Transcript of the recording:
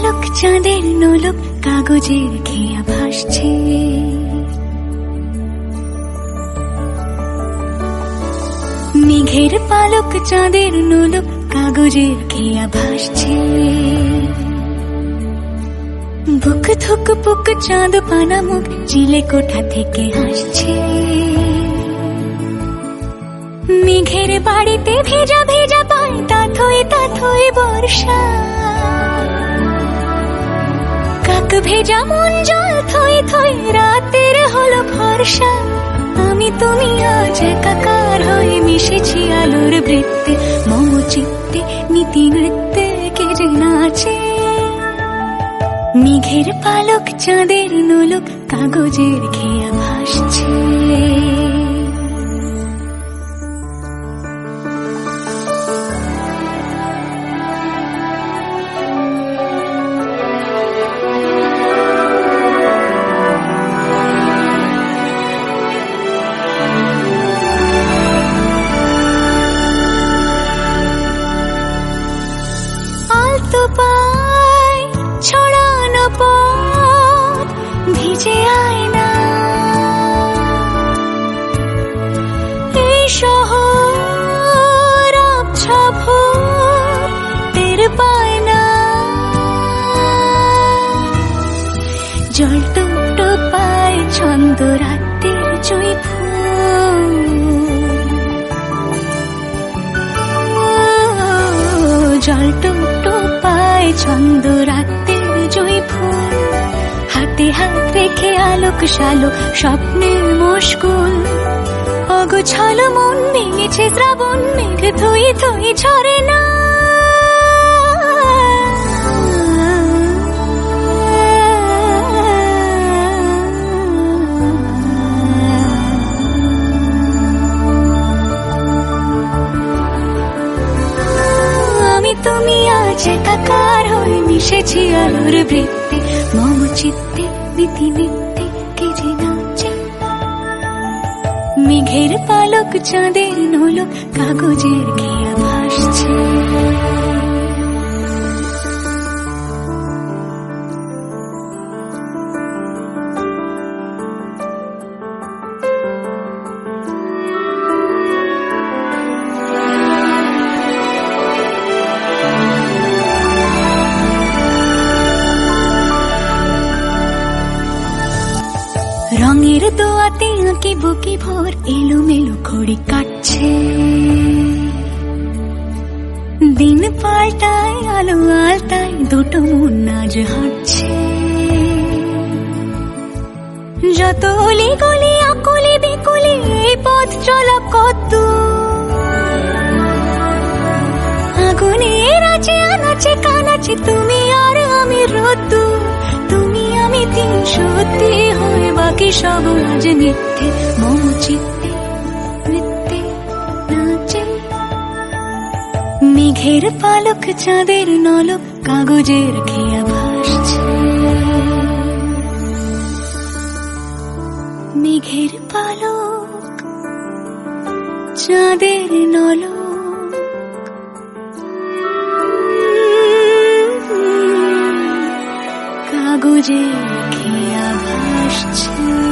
পালক চাঁদের নোলক কাগজের খেয়া ভাসছে মেঘের পালক চাঁদের নোলক কাগজের খেয়া ভাসছে বুক থুক পুক চাঁদ পানা মুখ চিলে কোঠা থেকে হাসছে। মেঘের বাড়িতে থই থই রাতের হলো ভরসা আমি তুমি আজ একাকার হয়ে মিশেছি আলোর বৃত্তে। মম চিত্তে, নীতি নৃত্যে কে যে নাচে। মেঘের পালক, চাঁদের নোলক, কাগজের খেয়া ভাসছে। পায় ছড়ানো পথ ভিজে আয় না এই শহর আবছা ভোর টের পায় জল টুকটো পায় ছন্দ রাতের জুই পায় ছন্দ রাতের জয় ফুল। হাতে হাত রেখে আলোক শালোক স্বপ্নের মুশকুল। অগোছালো মন ভেঙেছে শ্রাবণ মেঘ ধুই ধুই ছড়ে না। একাকার হয়ে মিশেছি আলোর বৃত্তে। মম চিত্তে নীতি নিত্যে কে যে নাচে। মেঘের পালক, চাঁদের নলক কাগজের ঘিয়া ভাসছে। রঙের দোয়াতে আঁকি বুকি ভোর এলোমেলো ঘড়ি কাটছে। দিন পাল্টায়, আলো আলতায়, দুটো মন আজ হাঁটছে। যত অলি গলি, আকলি বিকলি এই পথ চলা কত? আগুনের আছে আনাচে কানাচে, তুমি আর আমি রোদ্দু আমি সত্যি হয়ে, বাকি সব আজ মিথ্যে। মম চিত্তে নৃত্যে নাচে। মেঘের পালক, চাঁদের নলক, কাগজের খেয়া ভাসছে। মেঘের পালক, চাঁদের নলক যে কি আভাসছে